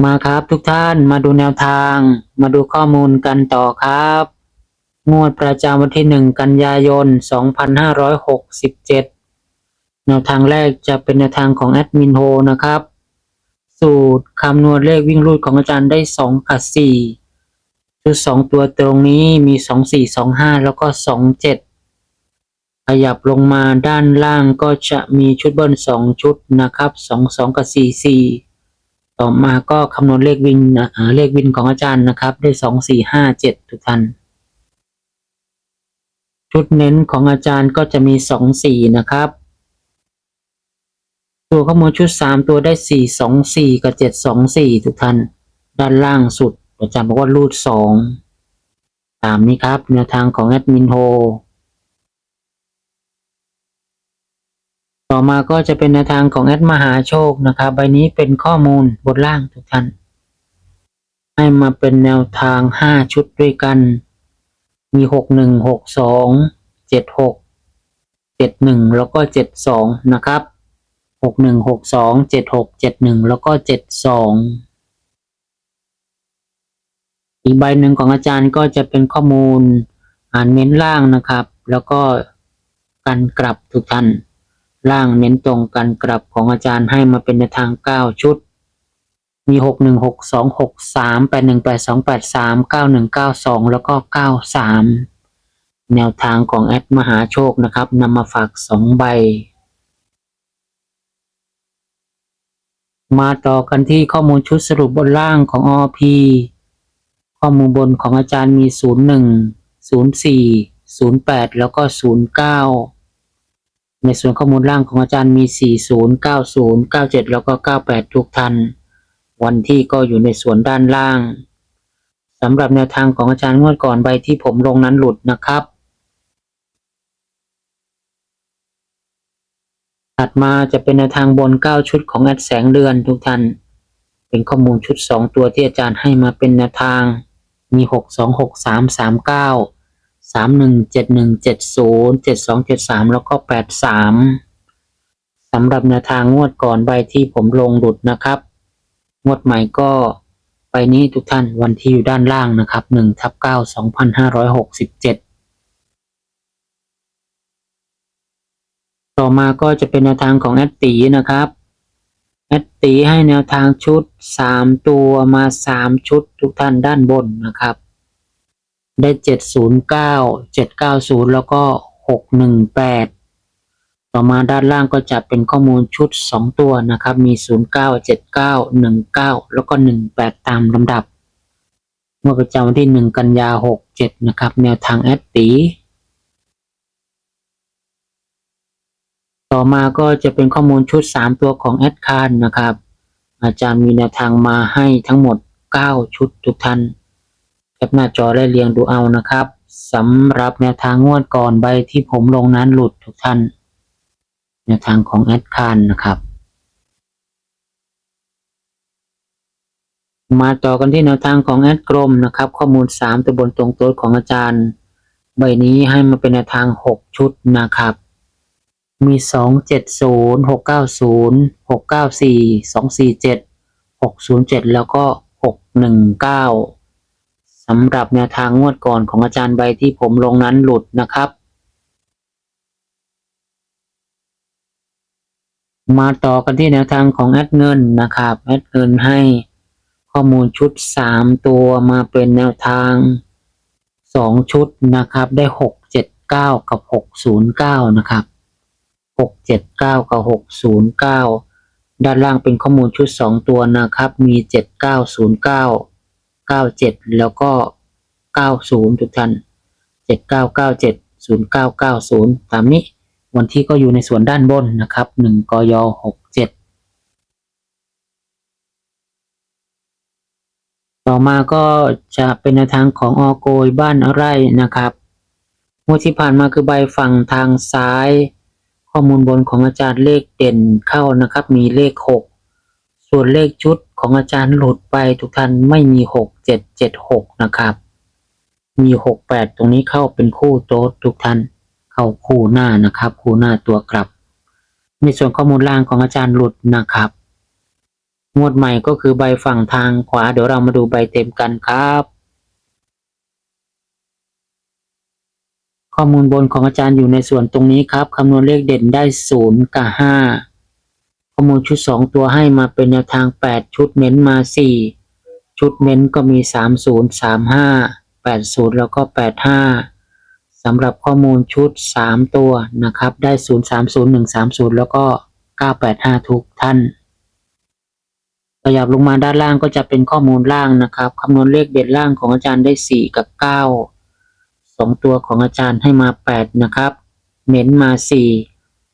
มาครับทุกท่านมาดูแนวทาง มาดูข้อมูลกันต่อครับ งวดประจำวันที่ 1 กันยายน 2567 แนวทางแรกจะเป็นแนวทางของแอดมินโฮนะครับ สูตรคำนวณเลขวิ่งรูดของอาจารย์ได้ 2 กับ 4 ชุด 2 ตัวตรงนี้มี 2 4 2 5 แล้วก็ 2 7 ขยับลงมาด้านล่างก็จะมีชุดเบิ้ล2 ชุดนะครับ 2 2 กับ 4 4 ต่อมาก็คำนวณเลขวินนะเลขวินของอาจารย์นะครับ ได้สองสี่ห้าเจ็ดทุกท่านชุดเน้นของอาจารย์ก็จะมีสองสี่นะครับ ตัวข้อมูลชุดสามตัวได้สี่สองสี่กับเจ็ดสองสี่ทุกท่าน ด้านล่างสุดอาจารย์บอกว่ารูดสองตามนี้ครับแนวทางของแอดมินโฮ ต่อมาก็จะเป็นแนวทางของแอดมหาโชคนะครับ ใบนี้เป็นข้อมูลบนล่างทุกท่าน ให้มาเป็นแนวทางห้าชุดด้วยกัน มีหกหนึ่งหกสองเจ็ดหกเจ็ดหนึ่งแล้วก็เจ็ดสองนะครับหกหนึ่งหกสองเจ็ดหกเจ็ดหนึ่งแล้วก็เจ็ดสองอีกใบหนึ่งของอาจารย์ก็จะเป็นข้อมูลอ่านเน้นล่างนะครับ แล้วก็กันกลับทุกท่าน ล่างเน้นตรงกันกลับของอาจารย์ให้มาเป็นในทางเก้าชุด มีหกหนึ่งหกสองหกสามแปดหนึ่งแปดสองแปดสามเก้าหนึ่งเก้าสองแล้วก็เก้าสามแนวทางของแอดมหาโชคนะครับนำมาฝากสองใบ มาต่อกันที่ข้อมูลชุดสรุปบนล่างของ OP ข้อมูลบนของอาจารย์มีศูนย์หนึ่งศูนย์สี่ศูนย์แปดแล้วก็ศูนย์เก้า ในส่วนข้อมูลล่างของอาจารย์มี 40 90 97 แล้วก็ 98 ทุกท่านวันที่ก็อยู่ในส่วนด้านล่างสำหรับแนวทางของอาจารย์งวดก่อนใบที่ผมลงนั้นหลุดนะครับ ถัดมาจะเป็นแนวทางบน 9 ชุดของแอดแสงเดือนทุกท่านเป็นข้อมูลชุด 2 ตัวที่อาจารย์ให้มาเป็นแนวทางมี 6 2 6 3 3 9 สามหนึ่งเจ็ดหนึ่งเจ็ดศูนย์เจ็ดสองเจ็ดสามแล้วก็แปดสามสำหรับแนวทางงวดก่อนใบที่ผมลงหลุดนะครับ งวดใหม่ก็ไปนี้ทุกท่านวันที่อยู่ด้านล่างนะครับหนึ่งทับเก้าสองพันห้าร้อยหกสิบเจ็ดต่อมาก็จะเป็นแนวทางของแอดตีนะครับแอดตีให้แนวทางชุดสามตัวมาสามชุดทุกท่านด้านบนนะครับ ได้เจ็ดศูนย์เก้าเจ็ดเก้าศูนย์แล้วก็หกหนึ่งแปดต่อมาด้านล่างก็จะเป็นข้อมูลชุดสองตัวนะครับ มีศูนย์เก้าเจ็ดเก้าหนึ่งเก้าแล้วก็หนึ่งแปดตามลำดับเมื่อประจำวันที่หนึ่งกันยาหกเจ็ดนะครับ แนวทางแอดตี ต่อมาก็จะเป็นข้อมูลชุดสามตัวของแอดคานนะครับ อาจารย์มีแนวทางมาให้ทั้งหมดเก้าชุดทุกท่าน ปหน้าจอได้เรียงดูเอานะครับสำหรับแนวทางงวดก่อนใบที่ผมลงนั้นหลุดทุกท่าน แนวทางของแอดคานนะครับ มาต่อกันที่แนวทางของแอดกรมนะครับ ข้อมูล 3ตัวบนตรงโต๊ะของอาจารย์ ใบนี้ให้มาเป็นแนวทาง 6 ชุดนะครับ มี 2 7 0 6 9 0 6 9 4 2 4 7 6 0 7 แล้วก็ 6 1 9 สำหรับแนวทางงวดก่อนของอาจารย์ใบที่ผมลงนั้นหลุดนะครับ มาต่อกันที่แนวทางของแอดเงินนะครับแอดเงินให้ข้อมูลชุด 3 ตัวมาเป็นแนวทาง 2 ชุดนะครับ ได้ 6 7 9 กับ 609 นะครับ 6 7 9 กับ 609 ด้านล่างเป็นข้อมูลชุด 2 ตัวนะครับ มี 7909 97แล้วก็90ทุกท่าน7997 0990ตามนี้วันที่ก็อยู่ในส่วนด้านบนนะครับหนึ่งกยหกเจ็ดต่อมาก็จะเป็นแนวทางของอโกยบ้านไร่นะครับงวดที่ผ่านมาคือใบฝั่งทางซ้าย ข้อมูลบนของอาจารย์เลขเด่นเข้านะครับ มีเลขหกส่วนเลขชุดของอาจารย์หลุดไปทุกท่านไม่มีหก เจ็ดเจ็ดหกนะครับ มีหกแปดตรงนี้เข้าเป็นคู่โต๊ดทุกท่าน เข้าคู่หน้านะครับ คู่หน้าตัวกลับ ในส่วนข้อมูลล่างของอาจารย์หลุดนะครับ งวดใหม่ก็คือใบฝั่งทางขวา เดี๋ยวเรามาดูใบเต็มกันครับข้อมูลบนของอาจารย์อยู่ในส่วนตรงนี้ครับ คำนวณเลขเด่นได้ศูนย์กับห้าข้อมูลชุดสองตัวให้มาเป็นแนวทางแปดชุดเน้นมาสี่ ชุดเน้นก็มีสามศูนย์สามห้าแล้วก็แปดห้าสำหรับข้อมูลชุดสามตัวนะครับ ได้ศูนย์สามศูนย์หนึ่งสามศูนย์แล้วก็เก้าแปดห้าทุกท่านขยับลงมาด้านล่างก็จะเป็นข้อมูลล่างนะครับคำนวณเลขเด่นล่างของอาจารย์ได้สี่กับเก้าสองตัวของอาจารย์ให้มาแปดนะครับ เน้นมาสี่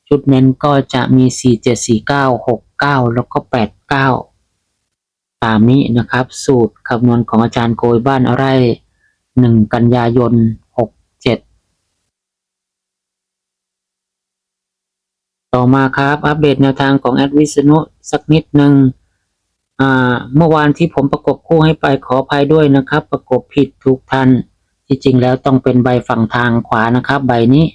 ชุดเน้นก็จะมีสี่เจ็ดสี่เก้าหกเก้าแล้วก็แปาตามนี้นะครับ สูตรคำนวณของอาจารย์โกยบ้านไร่หนึ่งกันยายนหกเจ็ดต่อมาครับ อัปเดตแนวทางของแอดวิษณุสักนิดหนึ่งเมื่อวานที่ผมประกบคู่ให้ไปขออภัยด้วยนะครับ ประกบผิดทุกท่านที่จริงแล้วต้องเป็นใบฝั่งทางขวานะครับ ใบนี้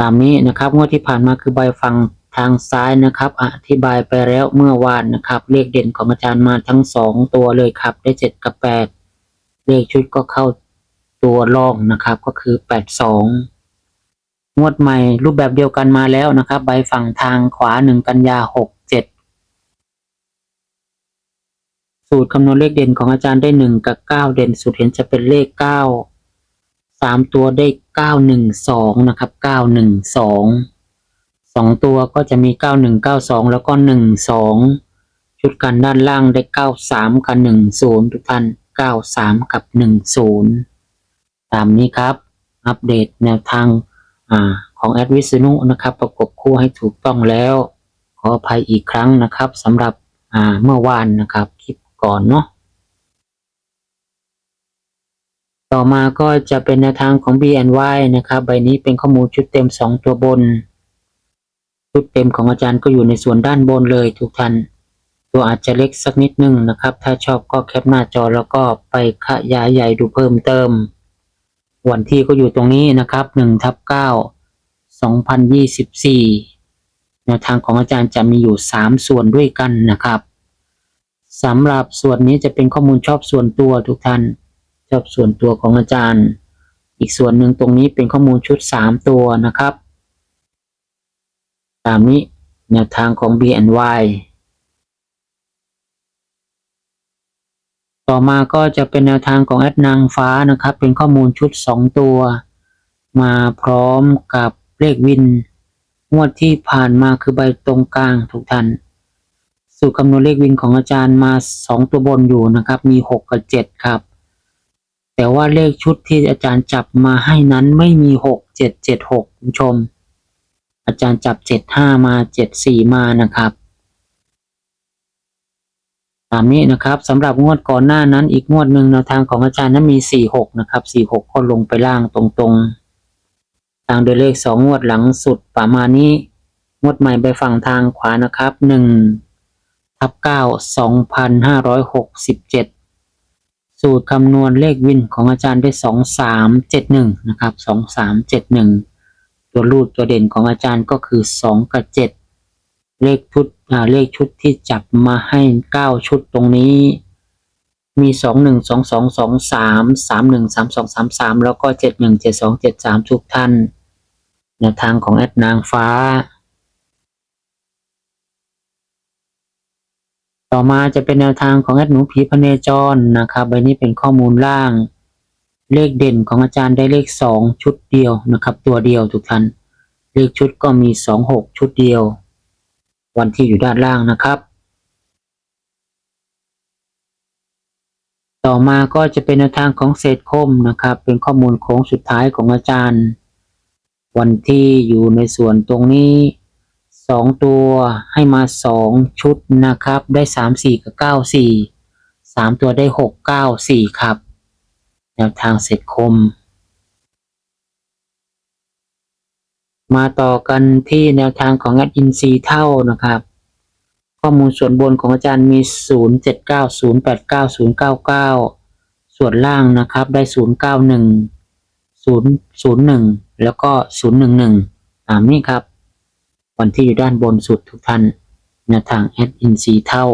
ตามนี้นะครับงวดที่ผ่านมาคือใบฝั่ง ทางซ้ายนะครับ อธิบายไปแล้วเมื่อวานนะครับ เลขเด่นของอาจารย์มาทั้งสองตัวเลยครับ ได้เจ็ดกับแปดเลขชุดก็เข้าตัวรองนะครับ ก็คือแปดสองงวดใหม่รูปแบบเดียวกันมาแล้วนะครับใบฝั่งทางขวาหนึ่งกันยาหกเจ็ดสูตรคำนวณเลขเด่นของอาจารย์ได้หนึ่งกับเก้าเด่นสุดเห็นจะเป็นเลขเก้าสามตัวได้เก้าหนึ่งสองนะครับเก้าหนึ่งสอง องตัวก็จะมีเก้าหนึ่งเก้าสองแล้วก็หนึ่งสองชุดกันด้านล่างได้เก้าสามกับหนึ่งศูนย์ทุกท่านเก้าสามกับหนึ่งศูนย์ตามนี้ครับ อัปเดตแนวทางอาของแอดวิษณุนะครับ ประกบคู่ให้ถูกต้องแล้ว ขออภัยอีกครั้งนะครับสำหรับเมื่อวานนะครับคลิปก่อนเนาะต่อมาก็จะเป็นแนวทางของ BNY นะครับ ใบนี้เป็นข้อมูลชุดเต็ม 2 ตัวบน ชุดเต็มของอาจารย์ก็อยู่ในส่วนด้านบนเลยทุกท่าน ตัวอาจจะเล็กสักนิดนึงนะครับ ถ้าชอบก็แคปหน้าจอแล้วก็ไปขยายใหญ่ดูเพิ่มเติม วันที่ก็อยู่ตรงนี้นะครับ1ทับ9 2024แนวทางของอาจารย์จะมีอยู่ 3 ส่วนด้วยกันนะครับสำหรับส่วนนี้จะเป็นข้อมูลชอบส่วนตัวทุกท่าน ชอบส่วนตัวของอาจารย์ อีกส่วนหนึ่งตรงนี้เป็นข้อมูลชุด 3 ตัวนะครับ ตามนี้แนวทางของ BNY ต่อมาก็จะเป็นแนวทางของแอดนางฟ้านะครับ เป็นข้อมูลชุด 2 ตัว มาพร้อมกับเลขวิน งวดที่ผ่านมาคือใบตรงกลางทุกท่านสูตรคำนวณเลขวินของอาจารย์มา 2 ตัวบนอยู่นะครับ มี 6 กับ 7 ครับ แต่ว่าเลขชุดที่อาจารย์จับมาให้นั้นไม่มี 6 7 7 6คุณผู้ชม อาจารย์จับ7 5มา7 4มานะครับตามนี้นะครับสำหรับงวดก่อนหน้านั้นอีกงวดหนึ่งแนวทางของอาจารย์นั้นมี 46 นะครับ 46 ก็ลงไปล่างตรงๆ ทางโดยเลข 2 งวดหลังสุดประมาณนี้ งวดใหม่ไปฝั่งทางขวานะครับ 1 ทับ 9 2567 สูตรคำนวณเลขวินของอาจารย์ได้ 2371 นะครับ 2371 ตัวรูดตัวเด่นของอาจารย์ก็คือ 2 กับ 7 เลขชุดเลขชุดที่จับมาให้เก้าชุดตรงนี้ มีสองหนึ่งสองสองสองสามสามหนึ่งสามสองสามสามแล้วก็เจ็ดหนึ่งเจ็ดสองเจ็ดสามทุกท่านแนวทางของแอดนางฟ้า ต่อมาจะเป็นแนวทางของแอดหนูผีพเนจรนะครับใบนี้เป็นข้อมูลล่าง เลขเด่นของอาจารย์ได้เลขสองชุดเดียวนะครับ ตัวเดียวทุกท่านเลขชุดก็มีสองหกชุดเดียว วันที่อยู่ด้านล่างนะครับ ต่อมาก็จะเป็นแนวทางของเศษคมนะครับ เป็นข้อมูลโค้งสุดท้ายของอาจารย์ วันที่อยู่ในส่วนตรงนี้สองตัวให้มาสองชุดนะครับ ได้สามสี่กับเก้าสี่สามตัวได้หกเก้าสี่ครับ แนวทางเสร็จคม มาต่อกันที่แนวทางของแอดอินซีเท่านะครับ ข้อมูลส่วนบนของอาจารย์มี 0 7 9 0 8 9 0 9 9 ส่วนล่างนะครับได้ 0 9 1 0 0 1 แล้วก็ 0 1 1ตามนี้ครับวันที่อยู่ด้านบนสุดทุกท่านแนวทาง a d i n c เท่า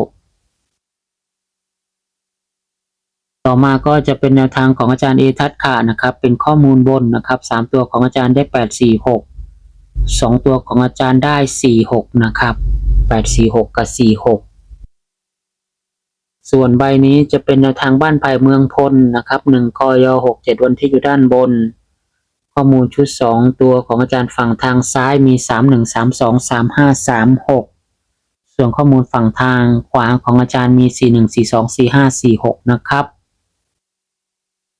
ต่อมาก็จะเป็นแนวทางของอาจารย์เอทัศค่ะนะครับ เป็นข้อมูลบนนะครับ3ตัวของอาจารย์ได้8 4 6 2ตัวของอาจารย์ได้4 6นะครับ8 4 6กับ4 6ส่วนใบนี้จะเป็นแนวทางบ้านภายเมืองพลนะครับ1กย6 7วันที่อยู่ด้านบน ข้อมูลชุด2ตัวของอาจารย์ฝั่งทางซ้ายมี3 1 3 2 3 5 3 6ส่วนข้อมูลฝั่งทางขวาของอาจารย์มี4 1 4 2 4 5 4 6นะครับ